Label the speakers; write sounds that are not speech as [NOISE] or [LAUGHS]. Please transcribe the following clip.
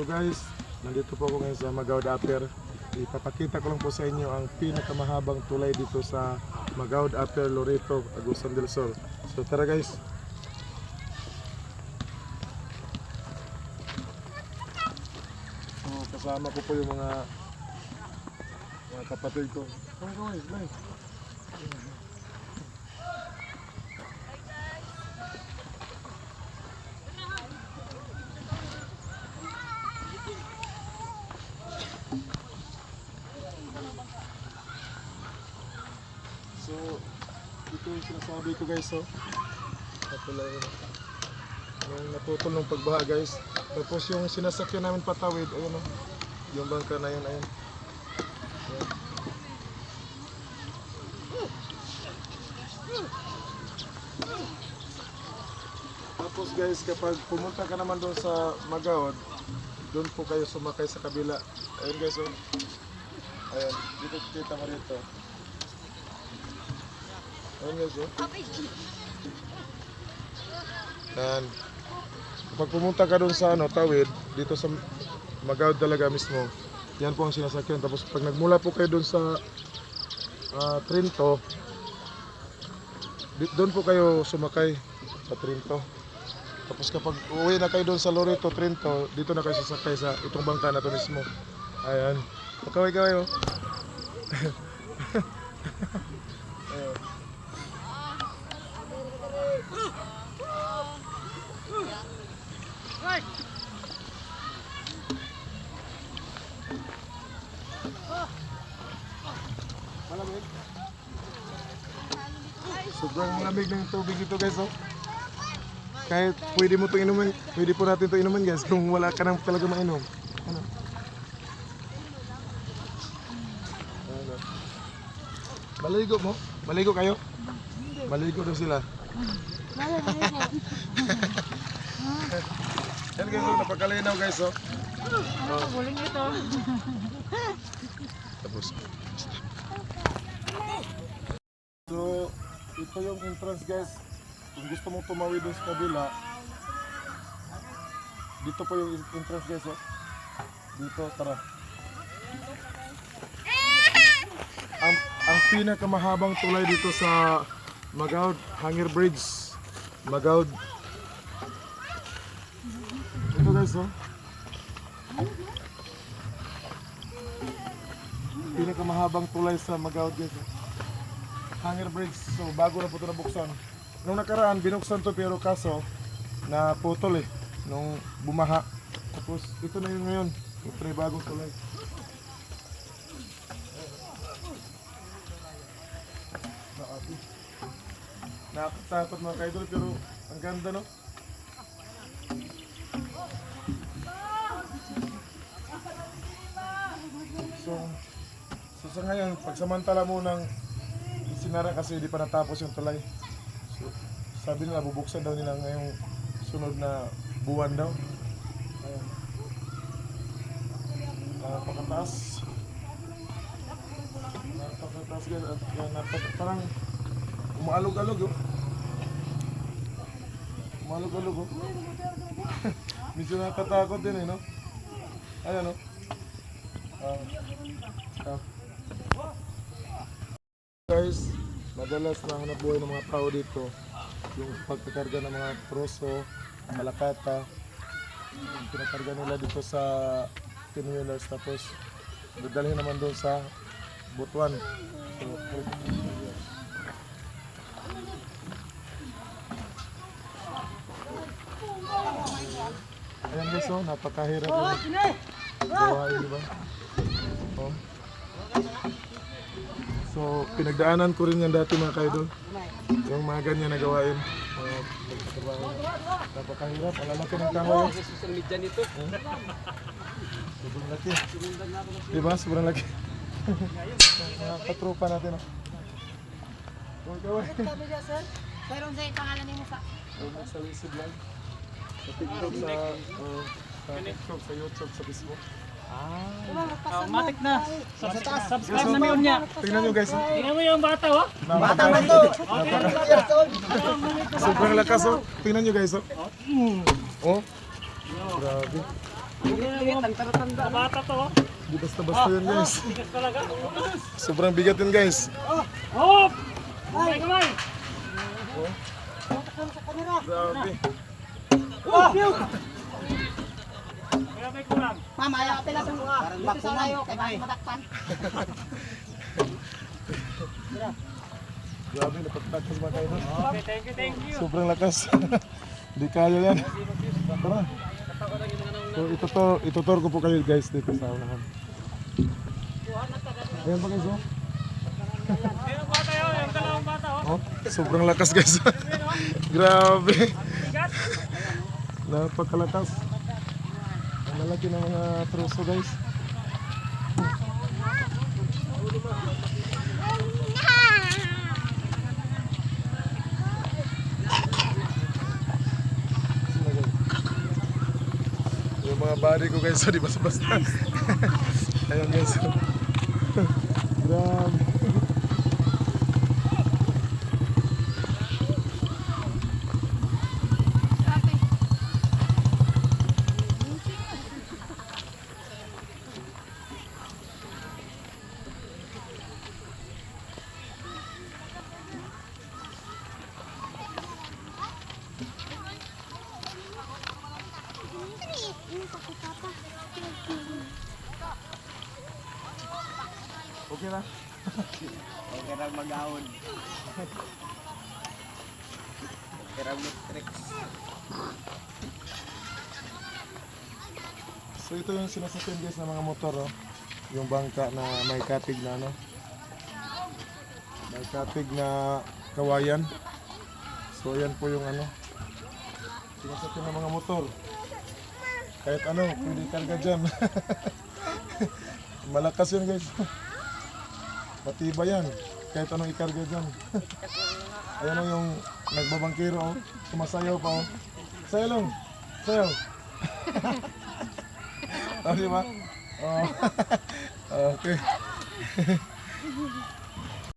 Speaker 1: So guys, nandito po ako ngayon sa Magawad Upper. Ipapakita ko lang po sa inyo ang pinakamahabang tulay dito sa Magawad Upper Loreto, Agusan del Sol. So tara guys. So kasama ko po yung mga mga kapatid ko. Come guys, guys. Sinasabi ko guys, oh. Natulay yung naputol ng pagbaha guys. Tapos yung sinasakyan namin patawid, ayun oh. Yung bangka na yun, ayun. Ayan. Tapos guys, kapag pumunta ka naman doon sa Magawad, doon po kayo sumakay sa kabila. Ayun guys, oh. Ayun, dito kita mo rito. Ayun guys, oh. And kapag pumunta ka doon sa ano, tawid, dito sa Magawad talaga mismo, yan po ang sinasakyan. Tapos pag nagmula po kayo doon sa ah, Trinto, doon po kayo sumakay sa Trinto. Tapos kapag uwi na kayo doon sa Loreto, Trinto, dito na kayo sasakay sa itong bangka na to mismo. Ayan. Pakaway-kaway oh. Ayan. Malamig. Sobrang lamig ng tubig dito guys oh. Kahit pwede mo itong inumin, pwede po natin itong inumin guys [LAUGHS] kung wala ka nang talaga mainom. Ano? Ano? Maligo mo? Maligo kayo? Maligo daw sila. Yan guys, oh, napakalinaw guys oh.
Speaker 2: Ano guling ito?
Speaker 1: Tapos. So, ito yung entrance guys. Kung gusto mong tumawid dun sa kabila, dito po yung entrance guys. Oh. Dito, tara. Ang, ang pinakamahabang tulay dito sa Magaud Hanger Bridge. Magaud. Ito guys, oh. pinakamahabang tulay sa Magaud guys. eh. Hanger Bridge. So bago na po ito nabuksan. Nung nakaraan, binuksan to pero kaso na putol eh. Nung bumaha. Tapos ito na yun ngayon. Ito na bagong tulay. Nakati. Nakakatakot mga kaidol pero ang ganda no? So, so sa ngayon, pagsamantala mo ng sinara kasi di pa natapos yung tulay. So, sabi nila bubuksan daw nila ngayong sunod na buwan daw. Ayan. Napakataas. Napakataas guys. At yan, napak- parang umaalog-alog oh. Umaalog-alog oh. [LAUGHS] Medyo nakatakot din eh no. Ayan oh. Ah. Ah. Guys, madalas na hanap buhay ng mga tao dito yung pagkakarga ng mga troso, malakata. Yung pinakarga nila dito sa pinwheelers tapos dadalhin naman doon sa Butuan. So, Ayan guys, oh, napakahirap yung gawain, di ba? Oh. So, pinagdaanan ko rin yan dati mga kaidol. Yung mga ganyan na gawain. Uh. Napakahirap. Ang lalaki ng kahoy.
Speaker 3: Social media nito.
Speaker 1: Sobrang laki. Di ba? Sobrang laki. mga katropa natin. Oh. Gawin.
Speaker 2: Sabi niya, sir. Mayroon sa pangalan niyo sa...
Speaker 1: Sa Wisi Vlog. Sa TikTok, sa, uh, sa TikTok, sa YouTube, sa Facebook.
Speaker 3: Ah, matik na. Subscribe, subscribe na yun niya.
Speaker 1: Tingnan nyo guys. oh.
Speaker 3: Tingnan mo yung bata, oh.
Speaker 1: Bata na to! [LAUGHS] Sobrang lakas oh. Tingnan nyo guys oh. Oh. Grabe.
Speaker 3: Sa bata to. oh.
Speaker 1: Di basta-basta yun guys.
Speaker 3: Tigas talaga.
Speaker 1: Sobrang bigat yun guys.
Speaker 3: Hop! Kamay, kamay!
Speaker 1: Grabe.
Speaker 3: Kaya
Speaker 2: Mamaya, pila sa mga. Dito sa layo, kay bakit matakpan.
Speaker 1: Grabe, napagtakas mga kayo.
Speaker 3: Okay, thank you, thank you.
Speaker 1: Sobrang lakas. [LAUGHS] Di kaya yan. Tara. So itutur, itutur ko po kayo guys dito sa unahan. Ayan pa guys oh.
Speaker 3: Yun, bata oh.
Speaker 1: oh. Sobrang lakas guys. [LAUGHS] Grabe. Napakalakas. Lalaki ng mga troso guys. Yung mga body ko guys, so [LAUGHS] di basta-basta. [LAUGHS] Ayan guys. Grabe. Okay na.
Speaker 4: Okay lang mag-ahon. Okay lang mag-tricks.
Speaker 1: So ito yung sinasakyan guys ng mga motor oh. Yung bangka na may katig na ano. May katig na kawayan. So yan po yung ano. Sinasakyan ng mga motor. Kahit ano, pwede karga dyan. [LAUGHS] Malakas yun guys. Matibay yan. Kahit anong ikarga dyan. [LAUGHS] Ayan o yung nagbabangkiro oh. Sumasayaw pa oh. Sayaw lang. Sayaw. [LAUGHS] Oh, di ba? Oh. [LAUGHS] okay.